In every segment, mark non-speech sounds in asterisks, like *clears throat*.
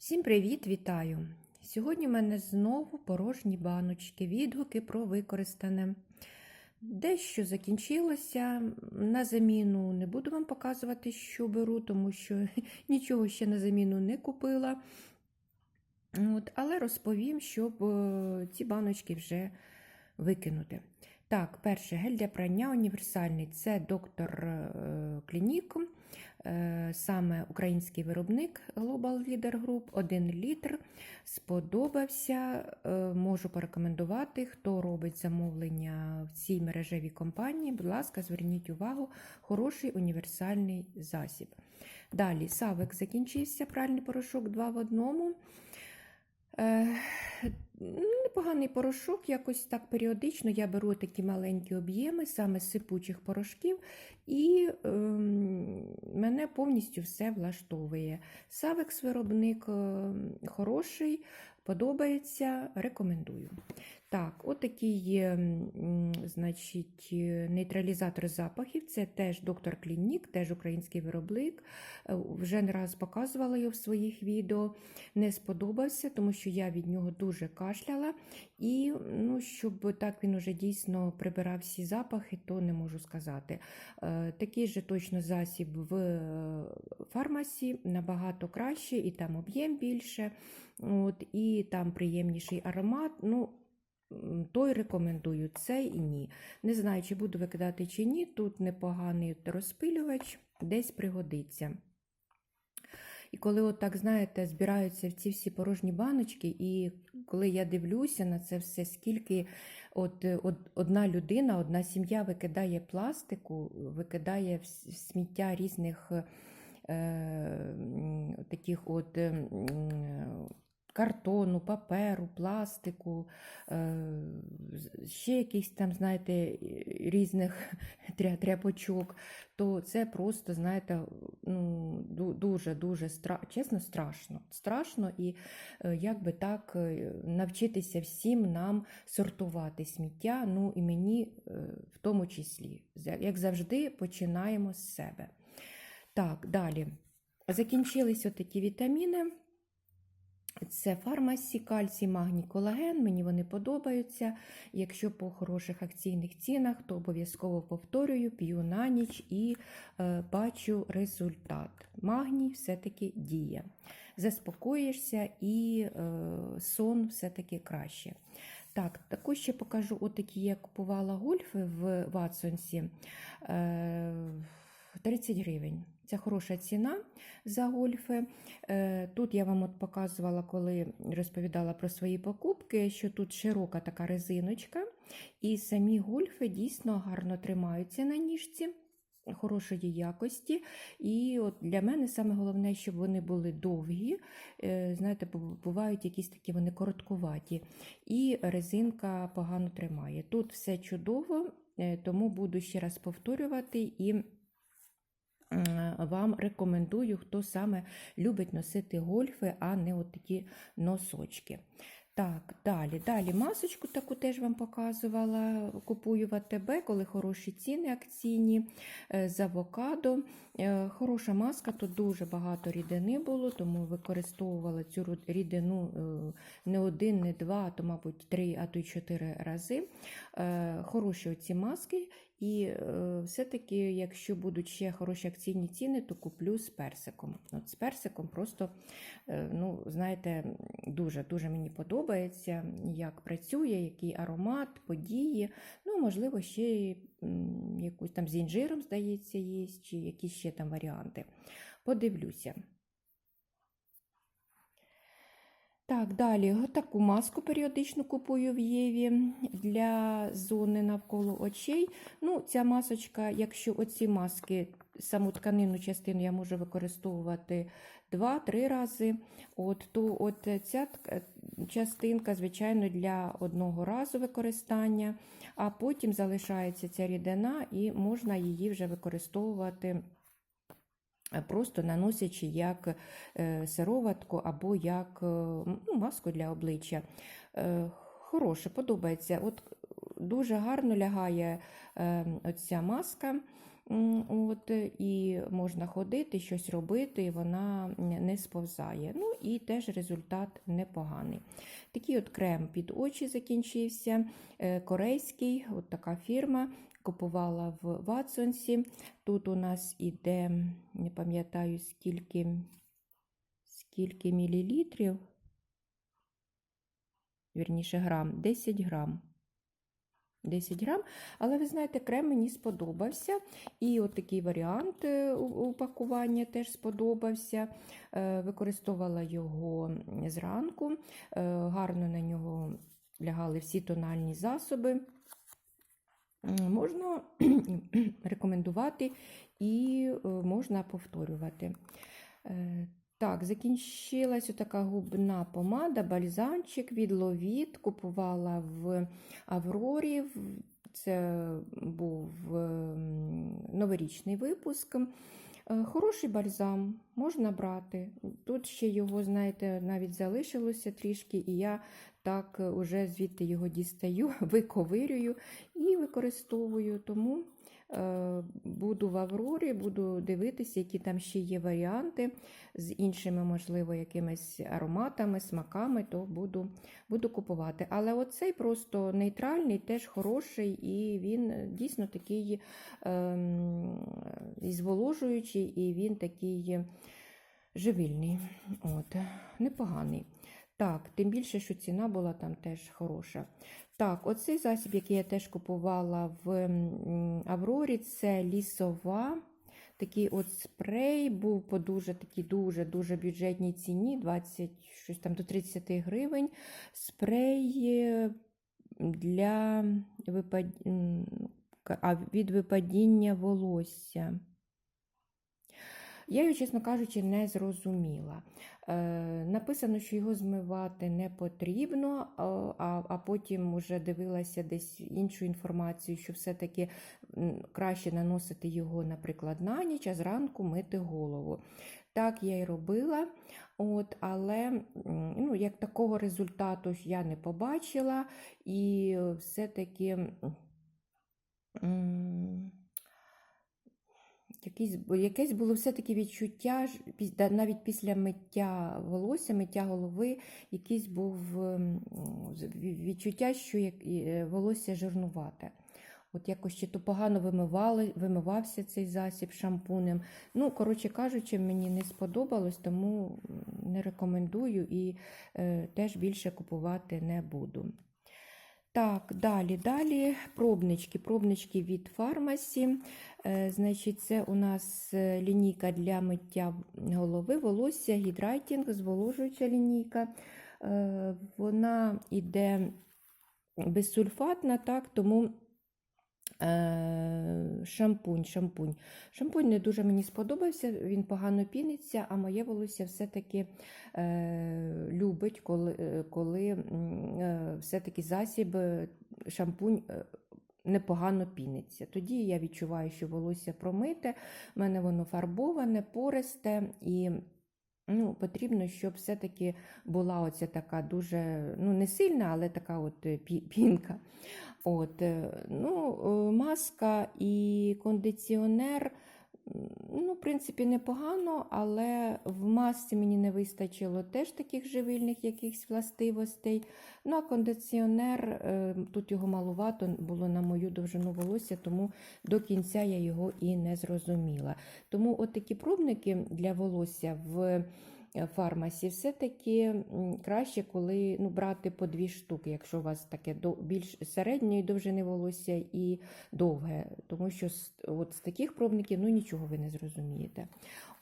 Всім привіт, вітаю! Сьогодні в мене знову порожні баночки, відгуки про використане. Дещо закінчилося. На заміну не буду вам показувати, що беру, тому що *laughs* нічого ще на заміну не купила. От, але розповім, щоб е, ці баночки вже викинути. Так, перше гель для прання універсальний це доктор Клінік, е, саме український виробник Global Leader Group, 1 літр. Сподобався, е, можу порекомендувати, хто робить замовлення в цій мережевій компанії. Будь ласка, зверніть увагу, хороший універсальний засіб. Далі, Савик закінчився, пральний порошок 2 в одному. Непоганий порошок, якось так періодично я беру такі маленькі об'єми, саме з сипучих порошків, і е, мене повністю все влаштовує. Савекс виробник е, хороший, подобається, рекомендую. Так, отакий значить, нейтралізатор запахів. Це теж доктор Клінік, теж український виробник. Е, вже не раз показувала його в своїх відео. Не сподобався, тому що я від нього дуже кашляла. І ну, щоб так він уже дійсно прибирав всі запахи, то не можу сказати. Е, такий же точно засіб в е, фармасі набагато краще, і там об'єм більше, от, і там приємніший аромат. Ну, той рекомендую, цей і ні. Не знаю, чи буду викидати чи ні. Тут непоганий розпилювач, десь пригодиться. І коли, от так, знаєте, збираються в ці всі порожні баночки, і коли я дивлюся на це все, скільки от, от одна людина, одна сім'я викидає пластику, викидає в сміття різних е, таких от. Е, картону, паперу, пластику, е, ще якихось там, знаєте, різних *laughs* тряпочок, то це просто, знаєте, ну, дуже-дуже стра... чесно, страшно. Страшно і е, як би так е, навчитися всім нам сортувати сміття, ну і мені в тому числі. Як завжди, починаємо з себе. Так, далі. Закінчились такі вітаміни. Це фармасі, кальцій, магній, колаген. Мені вони подобаються. Якщо по хороших акційних цінах, то обов'язково повторюю, п'ю на ніч і е, бачу результат. Магній все-таки діє. Заспокоїшся і е, сон все-таки краще. Так, також ще покажу, отакі я купувала гольфи в Ватсонсі е, 30 гривень. Це хороша ціна за гольфи. Е, тут я вам от показувала, коли розповідала про свої покупки, що тут широка така резиночка, і самі гольфи дійсно гарно тримаються на ніжці. Хорошої якості. І от для мене саме головне, щоб вони були довгі. Е, знаєте, бувають якісь такі вони короткуваті, і резинка погано тримає. Тут все чудово, е, тому буду ще раз повторювати і вам рекомендую, хто саме любить носити гольфи, а не от такі носочки. Так, далі. Далі масочку таку теж вам показувала. Купую в АТБ, коли хороші ціни акційні е, з авокадо. Е, хороша маска, тут дуже багато рідини було, тому використовувала цю рідину е, не один, не два, а то, мабуть, три, а то й чотири рази. Хороші оці маски. І е, все-таки, якщо будуть ще хороші акційні ціни, то куплю з персиком. От З персиком просто, е, ну, знаєте, дуже-дуже мені подобається, як працює, який аромат, події. Ну, можливо, ще якусь там з інжиром, здається, є, чи якісь ще там варіанти. Подивлюся. Так, далі таку маску періодично купую в Єві для зони навколо очей. Ну, Ця масочка, якщо оці маски, саму тканинну частину я можу використовувати 2-3 рази, от, то от ця частинка, звичайно, для одного разу використання, а потім залишається ця рідина і можна її вже використовувати. Е, просто наносячи як е, сироватку або як е, ну, маску для обличчя. Хороше, подобається. От Дуже гарно лягає оця маска. От, е, і можна ходити, щось робити, і вона не сповзає. Ну і теж результат непоганий. Такий от крем під очі закінчився, е, корейський, от така фірма. Купувала в Ватсонсі. Тут у нас іде, не пам'ятаю, скільки, скільки мілілітрів, вірніше грам, 10 грам. 10 грам, але ви знаєте, крем мені сподобався. І от такий варіант е, упакування теж сподобався. Е, Використовувала його зранку, Е, гарно на нього лягали всі тональні засоби. М, Можна *clears throat* рекомендувати і е, можна повторювати. Е, Так, закінчилась така губна помада, бальзамчик від Ловіт. Купувала в Аврорі. Це був ем, новорічний випуск. Е, Хороший бальзам, можна брати. Тут ще його, знаєте, навіть залишилося трішки, і я так е, уже звідти його дістаю, *laughs* виковирюю і використовую. Тому буду в Аврорі, буду дивитися, які там ще є варіанти з іншими, можливо, якимись ароматами, смаками, то буду, буду купувати. Але оцей просто нейтральний, теж хороший, і він е, дійсно такий ем, і зволожуючий, і він такий живильний. От, непоганий. Так, тим більше, що ціна була там теж хороша. Так, оцей засіб, який я теж купувала в Аврорі, це лісова. Такий от спрей був по дуже такій дуже-дуже бюджетній ціні, 20, щось там до 30 гривень. Спрей е, для випад... від випадіння волосся. Я його, чесно кажучи, не зрозуміла. Е, написано, що його змивати не потрібно, а, потім вже дивилася десь іншу інформацію, що все-таки краще наносити його, наприклад, на ніч, а зранку мити голову. Так я й робила, от, але ну, як такого результату я не побачила, і все-таки. Якісь, якесь було все-таки відчуття, навіть після миття волосся, миття голови, якийсь був ем, відчуття, що е, волосся жирнувате. От якось чи то погано вимивали, вимивався цей засіб шампунем. Ну, коротше кажучи, мені не сподобалось, тому не рекомендую і е, теж більше купувати не буду. Так, далі, далі пробнички. Пробнички від фармасі. Е, Значить, це у нас е, лінійка для миття голови, волосся, гідрайтінг, зволожуюча лінійка. Е, Вона йде безсульфатна, так, тому шампунь, шампунь. Шампунь не дуже мені сподобався, він погано піниться, а моє волосся все-таки е, любить, коли, е, коли е, все-таки засіб, е, шампунь е, непогано піниться. Тоді я відчуваю, що волосся промите, в мене воно фарбоване, пористе і. Ну, потрібно, щоб все-таки була оця така дуже, ну, не сильна, але така от е, пінка. От, е, ну, е, маска і кондиціонер, ну, в принципі, непогано, але в масці мені не вистачило теж таких живильних якихось властивостей. Ну, а кондиціонер, е, тут його малувато було на мою довжину волосся, тому до кінця я його і не зрозуміла. Тому от такі пробники для волосся в фармасі все-таки краще, коли ну, брати по дві штуки, якщо у вас таке до- більш середньої довжини волосся і довге, тому що з, от з таких пробників ну, нічого ви не зрозумієте.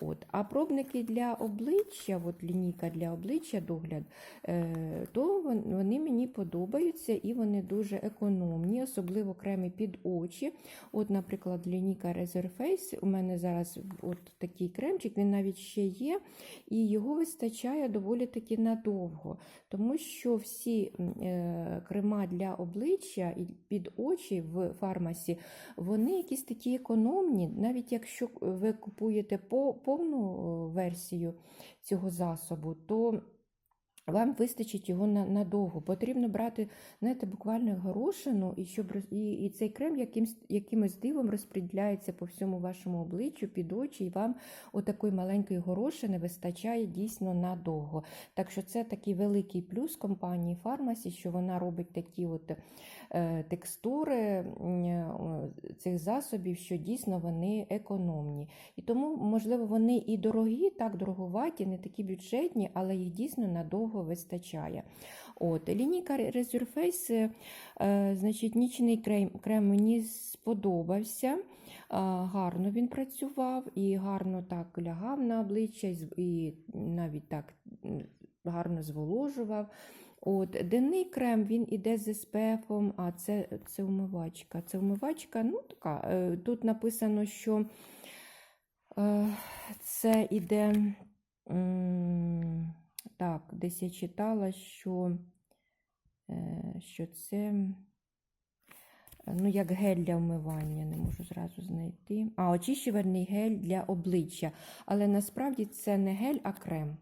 От. А пробники для обличчя, от лінійка для обличчя догляд, е, то вони мені подобаються і вони дуже економні, особливо креми під очі. От, наприклад, лінійка Resurface, у мене зараз от такий кремчик, він навіть ще є, і його вистачає доволі таки надовго, тому що всі е, крема для обличчя і під очі в фармасі, вони якісь такі економні, навіть якщо ви купуєте по, повну е, версію цього засобу, то вам вистачить його надовго. Потрібно брати, знаєте, буквально горошину, і щоб і, і цей крем якимсь, якимось дивом розподіляється по всьому вашому обличчю, під очі, і вам отакої маленької горошини вистачає дійсно надовго. Так що це такий великий плюс компанії Фармасі, що вона робить такі от текстури е, цих засобів, що дійсно вони економні. І тому, можливо, вони і дорогі, так дороговаті, не такі бюджетні, але їх дійсно надовго вистачає. От, лінійка Resurface, е, е, значить, нічний крем, крем мені сподобався. Гарно він працював і гарно так лягав на обличчя, і навіть так гарно зволожував. От, денний крем він іде з SPF, а це, це умивачка. Це умивачка, ну така. е, Тут написано, що е, це іде. Так, десь я читала, що, е, що це ну, як гель для вмивання, не можу зразу знайти. А, очищувальний гель для обличчя. Але насправді це не гель, а крем.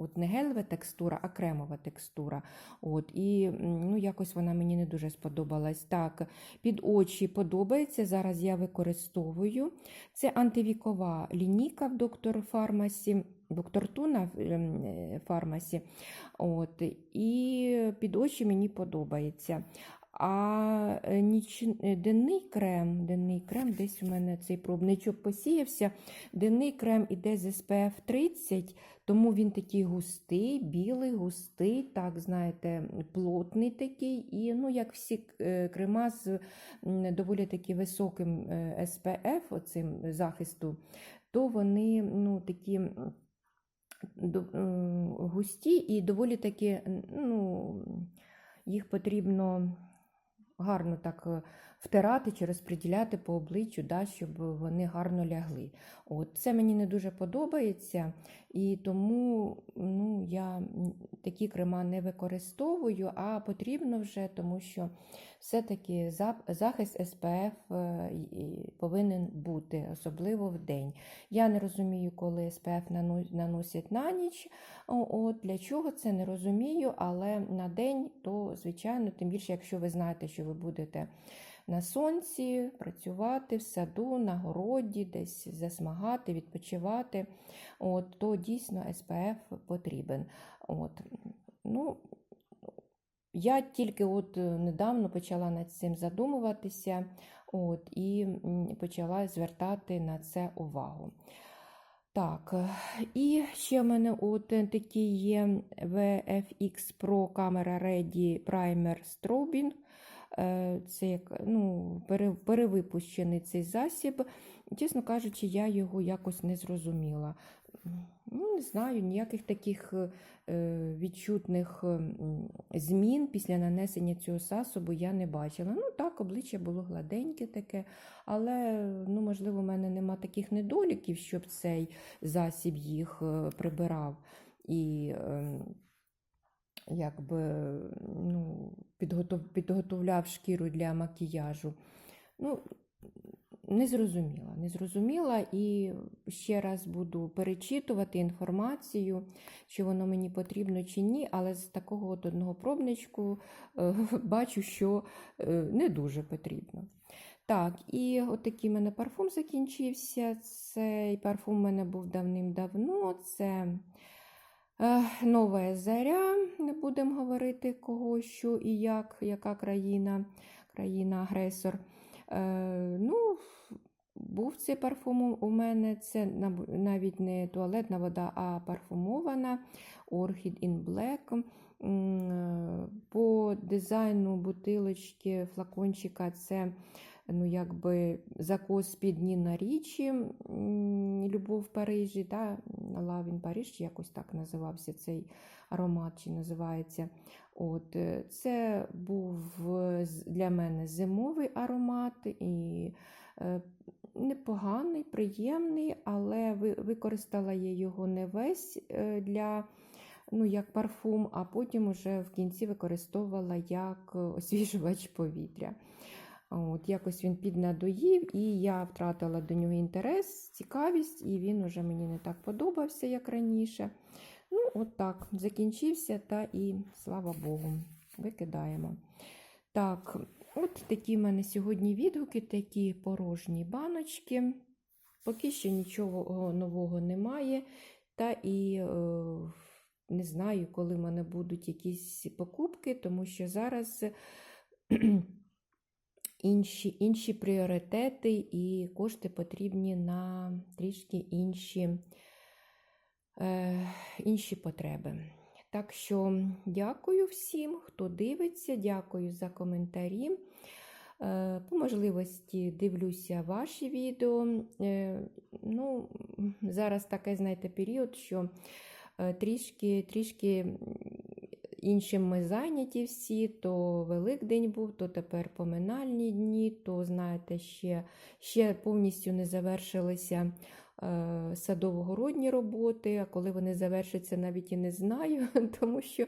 От не гелева текстура, а кремова текстура. От, і ну, якось вона мені не дуже сподобалась. Так, під очі подобається. Зараз я використовую. Це антивікова лінійка в доктор Фармасі, доктор Туна ем, е, Фармасі. От, і під очі мені подобається. А е, ніч... е, денний крем, денний крем, десь у мене цей пробничок посіявся. Денний крем іде з SPF 30, тому він такий густий, білий, густий, так, знаєте, плотний такий. І, ну, як всі е, крема з доволі таки високим SPF, оцим захисту, то вони ну, такі густі і доволі таки, ну, їх потрібно гарно так е, втирати чи розподіляти по обличчю, да, щоб вони гарно лягли. От, це мені не дуже подобається, і тому ну, я такі крема не використовую, а потрібно вже, тому що все-таки захист SPF е, повинен бути, особливо в день. Я не розумію, коли нану- наносять на ніч. От, для чого це не розумію, але на день, то, звичайно, тим більше, якщо ви знаєте, що ви будете на сонці, працювати в саду, на городі, десь засмагати, відпочивати, от, то дійсно SPF потрібен. От. Ну, я тільки от е, недавно почала над цим задумуватися от, і почала звертати на це увагу. Так, е, і ще в мене от е, такі є VFX Pro Camera Ready Primer Strobing. Е, Це як ну, перевипущений цей засіб. Чесно кажучи, я його якось не зрозуміла. Ну, не знаю, ніяких таких е, відчутних змін після нанесення цього засобу я не бачила. Ну так, обличчя було гладеньке таке, але ну, можливо, в мене нема таких недоліків, щоб цей засіб їх е, прибирав і ем, якби ну, підготов, підготовляв шкіру для макіяжу. Ну, не зрозуміла, не зрозуміла і ще раз буду перечитувати інформацію, чи воно мені потрібно чи ні, але з такого от одного пробничку е, *laughs* бачу, що е, не дуже потрібно. Так, і отакий в мене парфум закінчився. Цей парфум у мене був давним-давно. Це нова заря, не будемо говорити кого, що і як, яка країна, країна-агресор. Е, ну, був цей парфум у- у мене. Це навіть не туалетна вода, а парфумована Orchid in Black. Е, По дизайну бутилочки, флакончика це ну, якби закос під Ніна Річі, Любов в Парижі, да? In Paris, якось так називався цей аромат, чи називається. От, е, це був е, для мене зимовий аромат і е, непоганий, приємний, але використала я його не весь для ну, як парфум, а потім уже в кінці використовувала як освіжувач повітря. От, Якось він піднадоїв, і я втратила до нього інтерес, цікавість, і він уже мені не так подобався, як раніше. Ну, от так, закінчився, та і слава Богу, викидаємо. Так, от такі в мене сьогодні відгуки, такі порожні баночки. Поки що нічого нового немає. Та і е, не знаю, коли в мене будуть якісь покупки, тому що зараз інші, інші пріоритети і кошти потрібні на трішки інші, е, інші потреби. Так що дякую всім, хто дивиться, дякую за коментарі. Е, По можливості дивлюся ваші відео. Е, Ну, зараз такий, знаєте, період, що е, трішки, трішки іншим ми зайняті всі, то Великдень був, то тепер поминальні дні, то, знаєте, ще, ще повністю не завершилися е, садово-городні роботи, а коли вони завершаться, навіть і не знаю, *laughs* тому що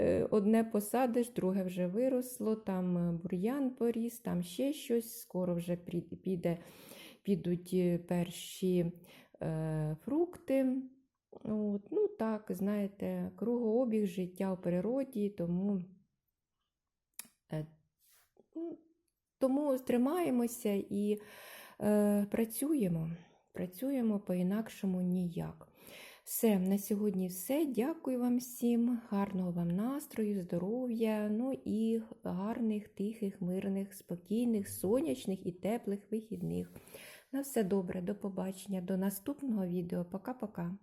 е, одне посадиш, друге вже виросло, там е, бур'ян поріс, там ще щось, скоро вже піде, підуть е, перші е, фрукти. От, ну так, знаєте, кругообіг життя у природі, тому, е, ну, тому тримаємося і е, працюємо. Працюємо по-інакшому ніяк. Все, на сьогодні все. Дякую вам всім, гарного вам настрою, здоров'я, ну і гарних, тихих, мирних, спокійних, сонячних і теплих вихідних. На все добре, до побачення, до наступного відео. Пока-пока.